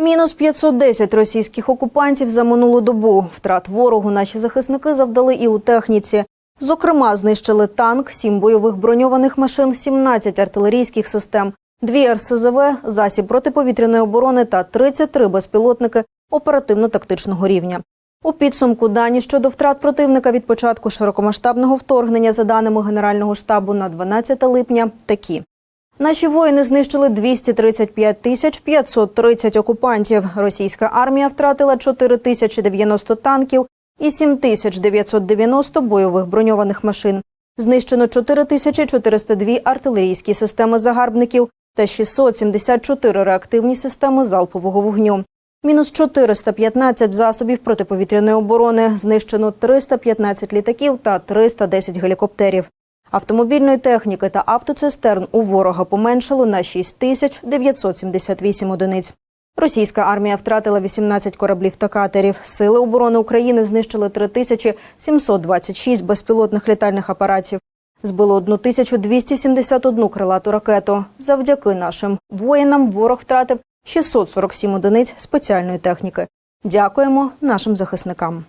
Мінус 510 російських окупантів за минулу добу. Втрат ворогу наші захисники завдали і у техніці. Зокрема, знищили танк, 7 бойових броньованих машин, 17 артилерійських систем, 2 РСЗВ, засіб протиповітряної оборони та 33 безпілотники оперативно-тактичного рівня. У підсумку дані щодо втрат противника від початку широкомасштабного вторгнення, за даними Генерального штабу на 12 липня, такі. Наші воїни знищили 235 тисяч 530 окупантів. Російська армія втратила 4 тисячі 90 танків і 7 тисяч 990 бойових броньованих машин. Знищено 4 тисячі 402 артилерійські системи загарбників та 674 реактивні системи залпового вогню. Мінус 415 засобів протиповітряної оборони, знищено 315 літаків та 310 гелікоптерів. Автомобільної техніки та автоцистерн у ворога поменшало на 6 тисяч 978 одиниць. Російська армія втратила 18 кораблів та катерів. Сили оборони України знищили 3726 безпілотних літальних апаратів. Збило 1271 крилату ракету. Завдяки нашим воїнам ворог втратив 647 одиниць спеціальної техніки. Дякуємо нашим захисникам.